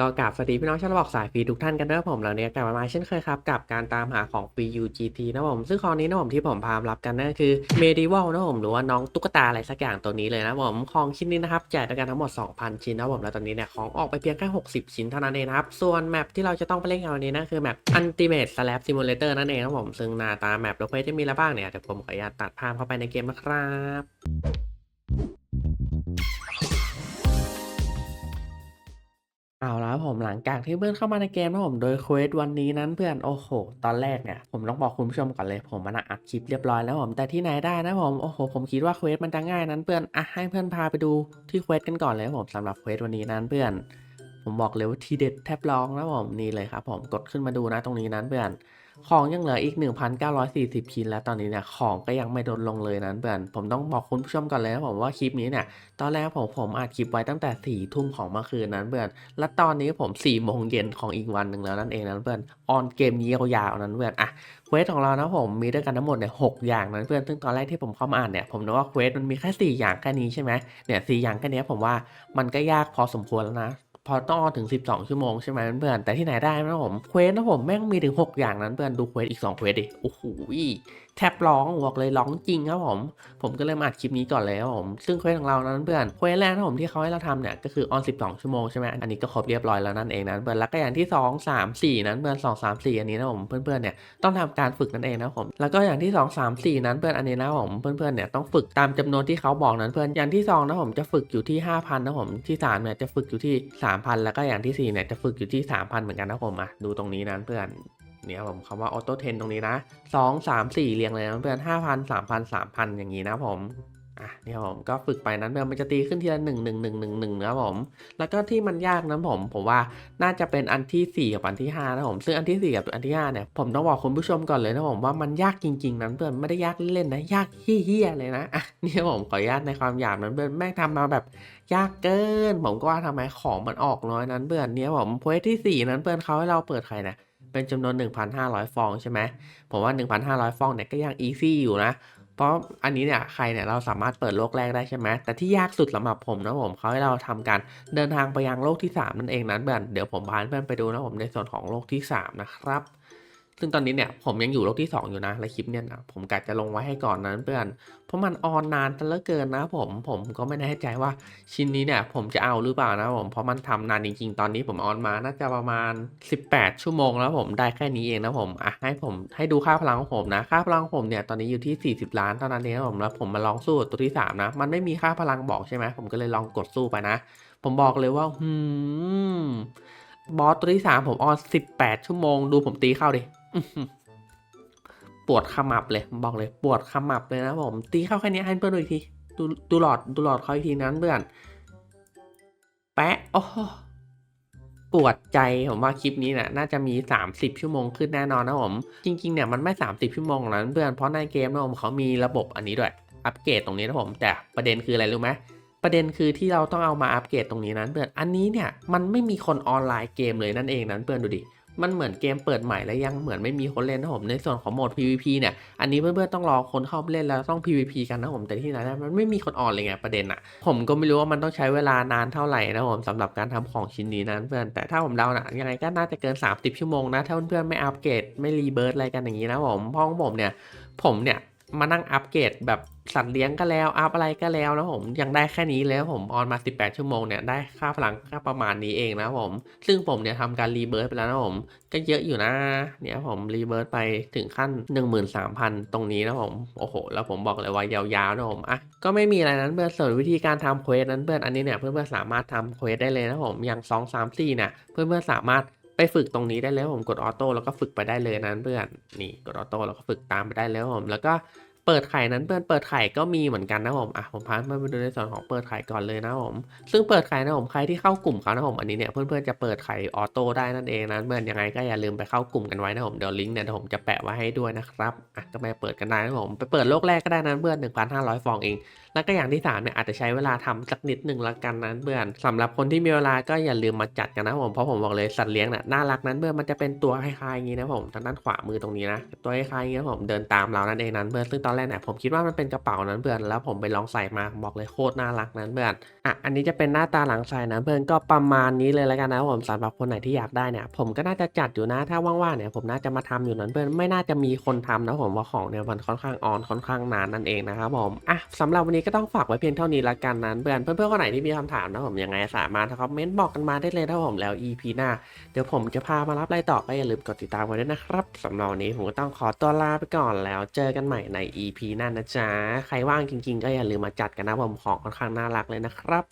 ก็กราบสวัสดีพี่น้องชาวระบอกสายฟรีทุกท่านกันด้วยผมแล้วเนี่ยกลับมาเช่นเคยครับ กับการตามหาของฟรี UGT นะผม ซึ่งคราวนี้นะผมที่ผมพามรับกันนั่นคือ Medieval นะผม หรือว่าน้องตุ๊กตาอะไรสักอย่างตัวนี้เลยนะผมของชิ้นนี้นะครับแจกด้วยกันทั้งหมด 2,000 ชิ้นนะผม แล้วตอนนี้เนี่ยของออกไปเพียงแค่ 60 ชิ้นเท่านั้นเองนะครับ ส่วนแมปที่เราจะต้องไปเล่นกันวันนี้นั่นคือแมป Ultimate Slab Simulator นั่นเองนะผมซึ่งหน้าตาแมปแล้วเควสจะมีอะไรบ้างเนี่ยเดี๋ยวผมขออนุญาตตัดภาพเข้าไปในเกมนะครับ เอาแล้วผมหลังจากที่เพื่อนเข้ามาในเกมนะผมโดยเควสวันนี้นั้นเพื่อนโอ้โห ตอนแรกเนี่ยผมต้องบอกคุณผู้ชมก่อนเลยผมมันอัดคลิปเรียบร้อยแล้วผมแต่ที่ไหนได้นะผมโอ้โหผมคิดว่าเควสมันจะง่ายนั้นเพื่อนอะให้เพื่อนพาไปดูที่เควสกันก่อนเลยผมสำหรับเควสวันนี้นั้นเพื่อน ผมบอกเลยว่าทีเด็ดแทบลองนะผมนี่เลยครับผมกดขึ้นมาดูนะตรงนี้นั้นเพื่อน ของยังเหลืออีก 1,940 ชิ้น แล้วตอนนี้เนี่ยของก็ยังไม่ลดลงเลยนั้นเพื่อนผมต้องบอกคุณผู้ชมก่อนเลยนะผมว่าคลิปนี้เนี่ยตอนแรกผมผมอัดคลิปไว้ตั้งแต่4ี่ทุ่มของเมื่อคืนนั้นเพื่อนและตอนนี้ผม4ี่โมงเย็นของอีกวันหนึ่งแล้วนั่นเองนั้นเพื่อนออนเกมนี้ยาวๆนั้นเพื่อนอะเควสของเรานะผมมีด้วยกันทั้งหมดเนี่ยหกอย่างนั้นเพื่อนซึ่งตอนแรกที่ผมเข้ามาอ่านเนี่ยผมนึกว่าเควสมันมีแค่สี่อย่างแค่นี้ใช่ไหมเนี่ยสี่อย่างแค่นี้ผมว่ามันก็ยากพอสมควรแล้วนะ พอต้องถึง 12 ชั่วโมงใช่ไหมเพื่อนแต่ที่ไหนได้นะผมเควสนะผมแม่งมีถึง 6 อย่างนั้นเพื่อนดูเควสอีก2เควสดิโอ้โหแทบร้องบอกเลยร้องจริงครับผม ผมก็เลยมาอัดคลิปนี้ก่อนเลยครับผม ซึ่งเควสของเรานั้นเพื่อนเควสแรกนะผมที่เขาให้เราทำเนี่ยก็คือออน 12 ชั่วโมงใช่ไหมอันนี้ก็ครบเรียบร้อยแล้วนั่นเองนะเพื่อนแล้วก็อย่างที่ 2 3 4 นั้นเพื่อน2 3 4 อันนี้นะผมเพื่อนๆเนี่ยต้องทำการฝึกนั่นเองนะผมแล้วก็อย่างที่ 2 3 4 นั้นเพื่อนอันนี้นะผมเพื่อนๆเนี่ยต้องฝึกตามจำนวนที่เขาบอกนั้นเพื่อนอย่างที่2นะผมจะฝึกอยู่ที่ 5,000นะผมที่3เนี่ยจะฝึกอยู่ที่ 3,000 แล้วก็อย่างที่4เนี่ยจะฝึกอยู่ที่ 3,000 เหมือนกันนะผมอะดูตรงนี้นั้นเพื่อน เนี่ยผมคำว่าออโต้เทนตรงนี้นะสองสามสี่เรียงเลยนะเพื่อนห้าพันสามพันสามพันอย่างนี้นะผมอะนี่ยผมก็ฝึกไปนั้นเพื่อนมันจะตีขึ้นทีละหนึ่งหนึ่งหนึ่งหนึ่งหนึ่งนะผม แล้วก็ที่มันยากนั้นผม ผมว่าน่าจะเป็นอันที่สี่กับอันที่ห้านะผม ซึ่งอันที่สี่กับอันที่ห้าเนี่ยผมต้องบอกคุณผู้ชมก่อนเลยนะผมว่ามันยากจริง ๆ นั้นเพื่อนไม่ได้ยากเล่นๆนะยากเฮี้ยๆเลยนะอะนี่ยผมขออนุญาตในความหยาบนั้นเพื่อนแม่งทำมาแบบยากเกิน ผมก็ว่าทำไมของมันออกน้อยนั้นเพื่อนเนี่ยผมโพสที่ 4 นั้นเพื่อนเขาให้เราเปิดใครนะ เป็นจำนวน 1,500 ฟองใช่ไหมผมว่า 1,500 ฟองเนี่ยก็ยังอีซี่อยู่นะ เพราะอันนี้เนี่ยใครเนี่ยเราสามารถเปิดโลกแรกได้ใช่ไหมแต่ที่ยากสุดสำหรับผมนะผมเขาให้เราทำการเดินทางไปยังโลกที่ 3 นั่นเองนั้นเพื่อนเดี๋ยวผมพาเพื่อนไปดูนะผมในส่วนของโลกที่ 3 นะครับ ซึ่งตอนนี้เนี่ยผมยังอยู่โลกที่ 2 อยู่นะและคลิปเนี่ยนะผมกะจะลงไว้ให้ก่อนนั้นเพื่อน เพราะมันออนนานซะเหลือเกินนะผมผมก็ไม่แน่ใจว่าชิ้นนี้เนี่ยผมจะเอาหรือเปล่านะผมเพราะมันทำนานจริง ๆ ตอนนี้ผมออนมาน่าจะประมาณ 18 ชั่วโมงแล้วผมได้แค่นี้เองนะผมอะให้ผมให้ดูค่าพลังของผมนะ ค่าพลังของผมเนี่ยตอนนี้อยู่ที่ 40 ล้านเท่านั้นเองนะผมแล้วผมมาลองสู้ตัวที่ 3 นะ มันไม่มีค่าพลังบอกใช่ไหมผมก็เลยลองกดสู้ไปนะ ผมบอกเลยว่า หืมบอสตัวที่ 3 ผมออน 18 ชั่วโมง ดูผมตีเข้าดิ ปวดขมับเลย บอกเลย ปวดขมับเลยนะผม ตีเข้าแค่นี้ให้เพื่อนดูอีกที ดูดูหลอดดูหลอดเขาอีกทีนั้นเพื่อน แปะโอ้ปวดใจผมว่าคลิปนี้นี่ยน่าจะมี 30 ชั่วโมงขึ้นแน่นอนนะผม จริงๆเนี่ยมันไม่ 30 ชั่วโมงหรอกนั้นเพื่อนเพราะในเกมนะผมเขามีระบบอันนี้ด้วย อัปเกรดตรงนี้นะผม แต่ประเด็นคืออะไรรู้ไหมประเด็นคือที่เราต้องเอามาอัปเกรดตรงนี้นั้นเพื่อนอันนี้เนี่ยมันไม่มีคนออนไลน์เกมเลยนั่นเองนั้นเพื่อนดูดิ มันเหมือนเกมเปิดใหม่แล้วยังเหมือนไม่มีคนเล่นนะผมในส่วนของโหมด PVP เนี่ยอันนี้เพื่อนๆต้องรอคนเข้าเล่นแล้วต้อง PVP กันนะผมแต่ที่ไหนได้มันไม่มีคนออนเลยไงประเด็นอะผมก็ไม่รู้ว่ามันต้องใช้เวลานานเท่าไหร่นะผมสำหรับการทำของชิ้นนี้นั้นเพื่อนแต่ถ้าผมเดานะยังไงก็น่าจะเกิน 30 ชั่วโมงนะถ้าเพื่อนๆไม่อัปเกรดไม่รีเบิร์ดอะไรกันอย่างนี้นะผมเพราะของผมเนี่ยผมเนี่ย มานั่งอัปเกรดแบบสัตว์เลี้ยงก็แล้วอัพอะไรก็แล้วนะผมยังได้แค่นี้แล้วผมออนมา 18 ชั่วโมงเนี่ยได้ค่าพลังค่าประมาณนี้เองนะผมซึ่งผมเนี่ยทำการรีเบิร์ตไปแล้วนะผมก็เยอะอยู่นะเนี่ยผมรีเบิร์ตไปถึงขั้น 13,000 ตรงนี้นะผมโอ้โห แล้วผมบอกเลยว่ายาวๆนะผมอะก็ไม่มีอะไรนั้นเพื่อนส่วนวิธีการทำเควสนั้นเพื่อนอันนี้เนี่ยเพื่อนๆสามารถทำเควสได้เลยนะผมอย่าง 2 3 4เนี่ยเพื่อนๆสามารถไปฝึกตรงนี้ได้เลยผมกดออโต้แล้วก็ฝึกไปได้เลยนั้นเพื่อนนี่กดออโต้แล้วก็ฝึกตามไปได้เลยผมแล้วก็ เปิดไข่นั้นเพื่อนเปิดไข่ก็มีเหมือนกันนะผมอะผมพาเพื่อนไปดูในส่วนของเปิดไข่ก่อนเลยนะผมซึ่งเปิดไข่นะผมใครที่เข้ากลุ่มเขานะผมอันนี้เนี่ยเพื่อนๆจะเปิดไข่ออโต้ได้นั่นเองนะเพื่อนยังไงก็อย่าลืมไปเข้ากลุ่มกันไว้นะผมเดี๋ยวลิงก์เนี่ยเดี๋ยวผมจะแปะไว้ให้ด้วยนะครับอะก็ไปเปิดกันได้นะผมไปเปิดโลกแรกก็ได้นะเพื่อน1,500 ฟองเองแล้วก็อย่างที่3เนี่ยอาจจะใช้เวลาทำสักนิดหนึ่งแล้วกันนะเพื่อนสำหรับคนที่มีเวลาก็อย่าลืมมาจัดกันนะผมเพราะผมบอกเลยสัตว์เลี้ยงน่ะน่ารักนั้นเพื่อนมันจะเป็นตัวคล้ายๆอย่างนี้นะผมทางด้านขวามือตรงนี้นะตัวคล้ายๆอย่างนี้ผมเดินตามเรานั่นเองนั้นเพื่อนซึ่งตอนแรกเนี่ยผมคิดว่ามันเป็นกระเป๋านั้นเพื่อนแล้วผมไปลองใส่มาบอกเลยโคตรน่ารักนั้นเพื่อนอะอันนี้จะเป็นหน้าตาหลังใส่นะเพื่อนก็ประมาณนี้เลยแล้วกันนะผมสำหรับคนไหนที่อยากได้เนี่ยผมก็น่าจะจัดอยู่นะถ้าว่างๆเนี่ยผมน่าจะมาทำอยู่นั้นเพื่อนไม่น่าจะมีคนทำนะผมว่าของเนี่ยมันค่อนข้างออนค่อนข้างนานนั่นเองนะครับผมอะสำหรับวันนี้ก็ต้องฝากไว้เพียงเท่านี้ละกันนั้นเพื่อนเพื่อนๆคนไหนที่มีคำถามนะผมยังไงสามารถคอมเมนต์บอกกันมาได้เลยนะผมแล้ว EP หน้า เดี๋ยวผมจะพามารับไล่ต่อก็อย่าลืมกดติดตามกันด้วยนะครับสำหรับวันนี้ผมก็ต้องขอตัวลาไปก่อนแล้วเจอกันใหม่ใน EP หน้านะจ๊ะใครว่างจริงๆ ก็อย่าลืมมาจัดกันนะผมของค่อนข้างน่ารักเลยนะครับ